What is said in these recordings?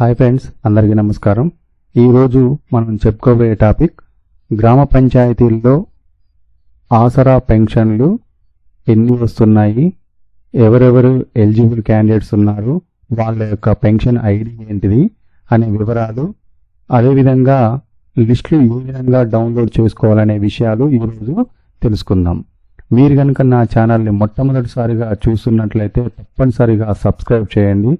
Hi friends అందరికీ నమస్కారం. ఈరోజు మనం చెప్పుకోబోయే టాపిక్ గ్రామ పంచాయతీల్లో ఆసరా పెన్షన్లు ఎన్ని వస్తున్నాయి? ఎవరెవరు ఎలిజిబుల్ క్యాండిడేట్స్ ఉన్నారు? వాళ్ళ యొక్క పెన్షన్ ఐడి ఏంటిది? అనే వివరాలు అదేవిధంగా లిస్టులు ఏ విధంగా డౌన్లోడ్ చేసుకోవాలనే విషయాలు ఈరోజు తెలుసుకుందాం. మీరు కనుక నా ఛానల్ని మొట్టమొదటిసారిగా చూస్తున్నట్లయితే తప్పనిసరిగా సబ్స్క్రైబ్ చేయండి.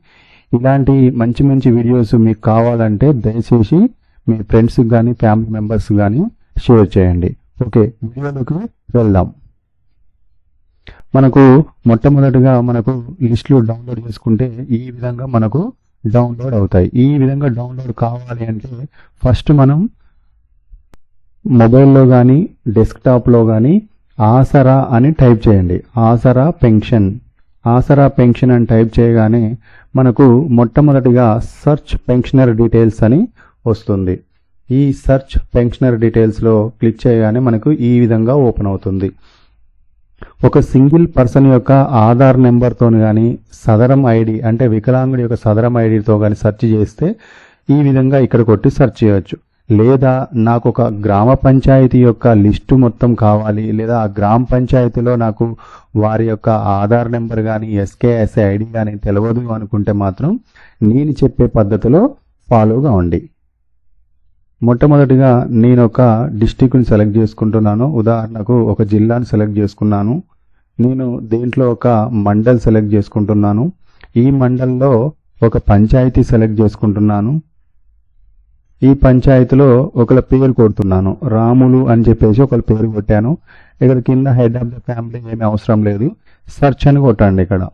ఇలాంటి మంచి మంచి వీడియోస్ మీకు కావాలంటే దయచేసి మీ ఫ్రెండ్స్కి కానీ ఫ్యామిలీ మెంబర్స్ కానీ షేర్ చేయండి. ఓకే వీడియోలోకి వెళ్దాం. మనకు మొట్టమొదటిగా మనకు లిస్టులు డౌన్లోడ్ చేసుకుంటే ఈ విధంగా మనకు డౌన్లోడ్ అవుతాయి. ఈ విధంగా డౌన్లోడ్ కావాలి అంటే ఫస్ట్ మనం మొబైల్లో కానీ డెస్క్టాప్లో కానీ ఆసరా అని టైప్ చేయండి. ఆసరా పెన్షన్ ఆసరా పెన్షన్ అని టైప్ చేయగానే మనకు మొట్టమొదటిగా సర్చ్ పెన్షనర్ డీటెయిల్స్ అని వస్తుంది. ఈ సర్చ్ పెన్షనర్ డీటెయిల్స్లో క్లిక్ చేయగానే మనకు ఈ విధంగా ఓపెన్ అవుతుంది. ఒక సింగిల్ పర్సన్ యొక్క ఆధార్ నెంబర్తో కానీ సదరం ఐడి అంటే వికలాంగుడి యొక్క సదరం ఐడితో కానీ సెర్చ్ చేస్తే ఈ విధంగా ఇక్కడ కొట్టి సెర్చ్ చేయవచ్చు లేదా నాకు ఒక గ్రామ పంచాయతీ యొక్క లిస్టు మొత్తం కావాలి లేదా ఆ గ్రామ పంచాయతీలో నాకు వారి యొక్క ఆధార్ నెంబర్ కానీ ఎస్కేఎస్ఏ ఐడి కానీ తెలియదు అనుకుంటే మాత్రం నేను చెప్పే పద్ధతిలో ఫాలో కావండి మొట్టమొదటిగా నేను ఒక డిస్టిక్ని సెలెక్ట్ చేసుకుంటున్నాను. ఉదాహరణకు ఒక జిల్లాను సెలెక్ట్ చేసుకున్నాను. నేను దేంట్లో ఒక మండల్ సెలెక్ట్ చేసుకుంటున్నాను. ఈ మండల్లో ఒక పంచాయతీ సెలెక్ట్ చేసుకుంటున్నాను. ఈ పంచాయతీలో ఒకళ్ళ పేరు కొడుతున్నాను. రాములు అని చెప్పేసి ఒకళ్ళ పేరు కొట్టాను. ఇక్కడ కింద హెడ్ ఆఫ్ ద ఫ్యామిలీ ఏమీ అవసరం లేదు. సర్చ్ అని కొట్టండి ఇక్కడ.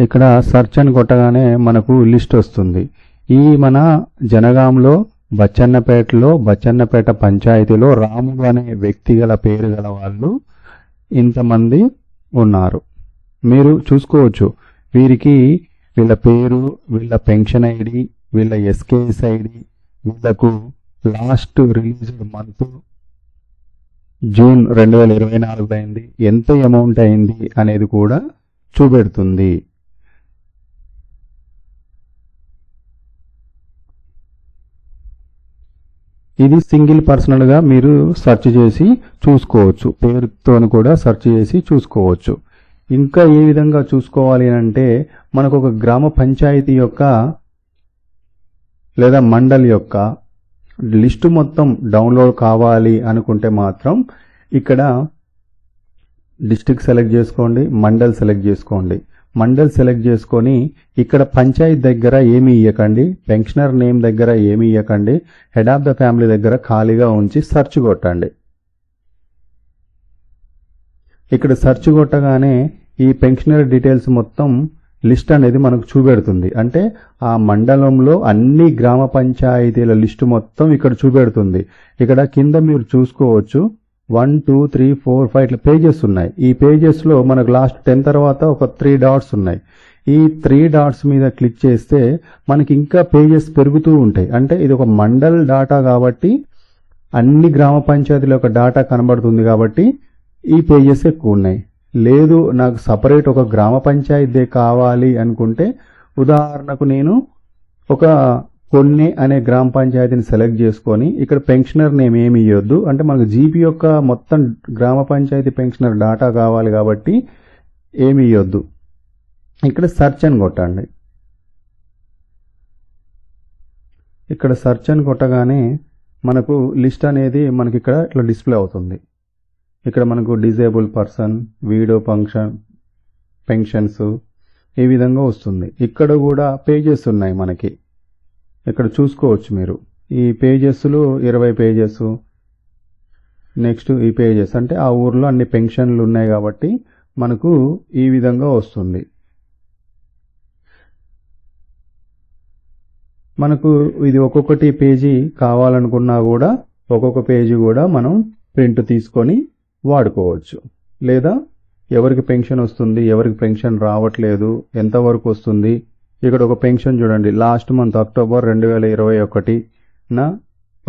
ఇక్కడ సర్చ్ అని కొట్టగానే మనకు లిస్ట్ వస్తుంది. ఈ మన జనగాంలో బచ్చన్నపేటలో బచ్చన్నపేట పంచాయతీలో రాములు అనే వ్యక్తి గల పేరు గల వాళ్ళు ఇంతమంది ఉన్నారు. మీరు చూసుకోవచ్చు. వీరికి వీళ్ళ పేరు వీళ్ళ పెన్షన్ ఐడి వీళ్ళ ఎస్కేఎస్ ఐడి వీళ్ళకు లాస్ట్ రిలీజ్డ్ మంత్ జూన్ రెండు వేల ఇరవై నాలుగు అయింది. ఎంత అమౌంట్ అయింది అనేది కూడా చూపెడుతుంది. ఇది సింగిల్ పర్సనల్గా మీరు సెర్చ్ చేసి చూసుకోవచ్చు. పేరుతో కూడా సెర్చ్ చేసి చూసుకోవచ్చు. ఇంకా ఏ విధంగా చూసుకోవాలి అంటే మనకు ఒక గ్రామ పంచాయతీ యొక్క లేదా మండలి యొక్క లిస్టు మొత్తం డౌన్లోడ్ కావాలి అనుకుంటే మాత్రం ఇక్కడ డిస్టిక్ సెలెక్ట్ చేసుకోండి మండల్ సెలెక్ట్ చేసుకోండి. మండల్ సెలెక్ట్ చేసుకొని ఇక్కడ పంచాయత్ దగ్గర ఏమి ఇవ్వకండి పెన్షనర్ నేమ్ దగ్గర ఏమి ఇవ్వకండి హెడ్ ఆఫ్ ద ఫ్యామిలీ దగ్గర ఖాళీగా ఉంచి సెర్చ్ కొట్టండి. ఇక్కడ సెర్చ్ కొట్టగానే ఈ పెన్షనర్ డీటెయిల్స్ మొత్తం లిస్ట్ అనేది మనకు చూపెడుతుంది. అంటే ఆ మండలంలో అన్ని గ్రామ పంచాయతీల లిస్టు మొత్తం ఇక్కడ చూపెడుతుంది. ఇక్కడ కింద మీరు చూసుకోవచ్చు. One two three four five ఇట్లా పేజెస్ ఉన్నాయి. ఈ పేజెస్లో మనకు లాస్ట్ టెన్ తర్వాత ఒక త్రీ డాట్స్ ఉన్నాయి. ఈ త్రీ డాట్స్ మీద క్లిక్ చేస్తే మనకి ఇంకా పేజెస్ పెరుగుతూ ఉంటాయి. అంటే ఇది ఒక మండల్ డాటా కాబట్టి అన్ని గ్రామ పంచాయతీల యొక్క డాటా కనబడుతుంది కాబట్టి ఈ పేజెస్ ఎక్కువ ఉన్నాయి. లేదు నాకు సపరేట్ ఒక గ్రామ పంచాయతీ కావాలి అనుకుంటే ఉదాహరణకు నేను ఒక కొన్ని అనే గ్రామ పంచాయతీని సెలెక్ట్ చేసుకొని ఇక్కడ పెన్షనర్ నేమ్ ఏమి ఇవ్వద్దు అంటే మనకు జీపీ యొక్క మొత్తం గ్రామ పంచాయతీ పెన్షనర్ డాటా కావాలి కాబట్టి ఏమి ఇవ్వద్దు ఇక్కడ సెర్చ్ అని కొట్టండి. ఇక్కడ సెర్చ్ అని కొట్టగానే మనకు లిస్ట్ అనేది మనకి ఇక్కడ ఇట్లా డిస్ప్లే అవుతుంది. ఇక్కడ మనకు disabled person widow function pensions ఈ విధంగా వస్తుంది. ఇక్కడ కూడా పేజెస్ ఉన్నాయి మనకి. ఇక్కడ చూసుకోవచ్చు మీరు. ఈ పేజెస్లు ఇరవై పేజెస్ నెక్స్ట్ ఈ పేజెస్ అంటే ఆ ఊర్లో అన్ని పెన్షన్లు ఉన్నాయి కాబట్టి మనకు ఈ విధంగా వస్తుంది. మనకు ఇది ఒక్కొక్కటి పేజీ కావాలనుకున్నా కూడా ఒక్కొక్క పేజీ కూడా మనం ప్రింట్ తీసుకొని వాడుకోవచ్చు. లేదా ఎవరికి పెన్షన్ వస్తుంది ఎవరికి పెన్షన్ రావట్లేదు ఎంతవరకు వస్తుంది ఇక్కడ ఒక పెన్షన్ చూడండి. లాస్ట్ మంత్ అక్టోబర్ రెండు వేల ఇరవై ఒకటిన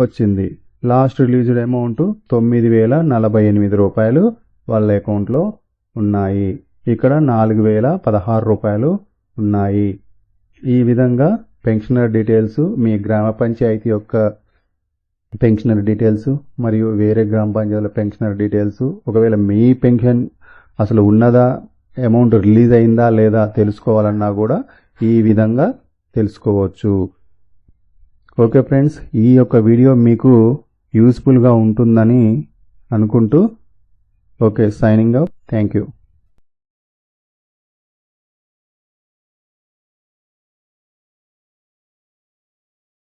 వచ్చింది. లాస్ట్ రిలీజ్డ్ అమౌంట్ తొమ్మిది వేల నలభై ఎనిమిది రూపాయలు వాళ్ళ అకౌంట్లో ఉన్నాయి. ఇక్కడ నాలుగు వేల పదహారు రూపాయలు ఉన్నాయి. ఈ విధంగా పెన్షనర్ డీటెయిల్స్ మీ గ్రామ పంచాయతీ యొక్క పెన్షనర్ డీటెయిల్స్ మరియు వేరే గ్రామ పంచాయతీల పెన్షనర్ డీటెయిల్స్. ఒకవేళ మీ పెన్షన్ అసలు ఉన్నదా అమౌంట్ రిలీజ్ అయిందా లేదా తెలుసుకోవాలన్నా కూడా ఈ విధంగా తెలుసుకోవచ్చు. ఓకే ఫ్రెండ్స్ ఈ యొక్క వీడియో మీకు యూస్ఫుల్గా ఉంటుందని అనుకుంటూ okay signing up thank you